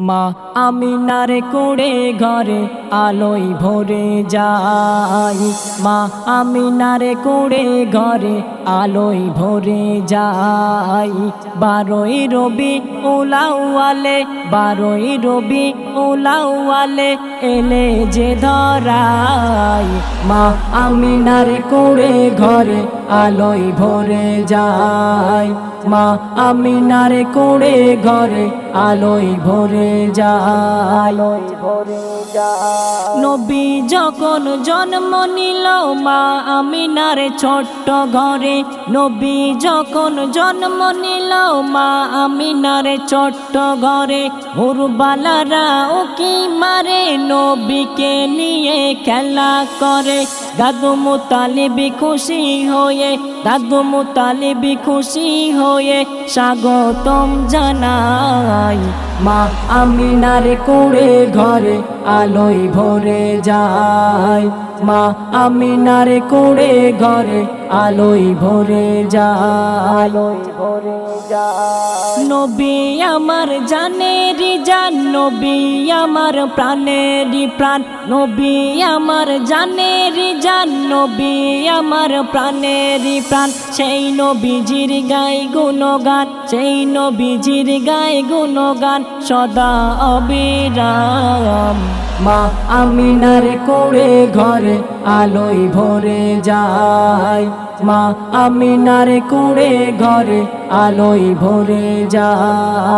মা আমিনার কোড়ে ঘরে আলোয় ভরে যাই মা আমিনার কোড়ে ঘরে আলোয় ভরে যাই বারোই রবি ওলাওয়ালে বারোই রবি ওলাওয়ালে এলে যে ধরাই। মা আমিনার কোড়ে ঘরে আলোয় ভরে যাই মা আমিনার কোড়ে ঘরে আলোয় ভরে যায়। ভরে নবী যখন জন্ম নিল মা আমিনার ছোট্ট ঘরে, নবী যখন জন্ম নিল মা আমিনার ছোট্ট ঘরে, উরবালারা ওকে মারে, নবীকে নিয়ে খেলা করে। দাদু মুতালিবি খুশি হয়ে দাদু মুতালিবি খুশি হয়ে স্বাগতম জানাই মা আমি নারে কোড়ে ঘরে আলোয় ভরে যায়। মা আমিনার কোড়ে ঘরে আলোয় ভরে যায় আলোয় ভরে যায় নবী আমার জানেরি জান নবী আমার প্রাণেরই প্রাণ। নবী আমার জানেরি জান নবী আমার প্রাণেরই প্রাণ। সেই নবীজির গাই গুণগান সেই নবীজির গাই গুণগান সদা অবিরাম। মা আমিনার কোড়ে ঘরে আলোয় ভরে যায়। মা আমিনার কোড়ে ঘরে আলোয় ভরে যায়।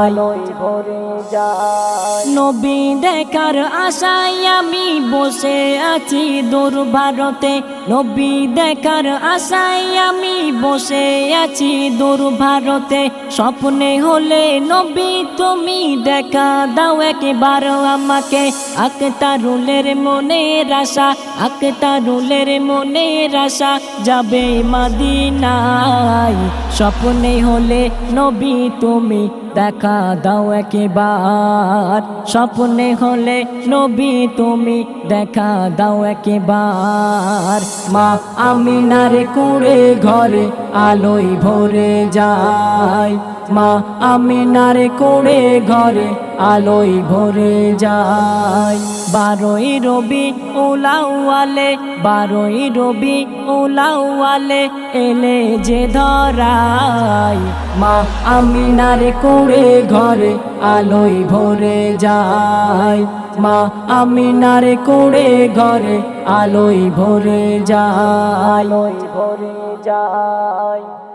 আলোয় ভরে যায়। নবী দেখার আশায় আমি বসে আছি দূর ভারতে নবী দেখার আশায় আমি বসে আছি দূর ভারতে স্বপ্নে হলে নবী তুমি দেখা দাও একবার আমাকে। আক্তারুলের মনের আশা আক্তারুলের মনের আশা যাবে মাদিনায় স্বপ্নে হলে নবী তুমি দেখা দাও একবার। স্বপ্নে হলে নবী তুমি দেখা দাও একবার। মা আমিনার কুড়ে ঘরে আলোয় ভরে যায়। মা আমিনার কোড়ে ঘরে আলোয় ভরে যায়। বারোই রবি ওলাওয়ালে বারোই রবি ওলাওয়ালে এলে যে ধরাই। মা আমিনার কোড়ে ঘরে আলোয় ভরে যায়। মা আমিনার কোড়ে ঘরে আলোয় ভরে যায়। আলোয় ভরে যায়।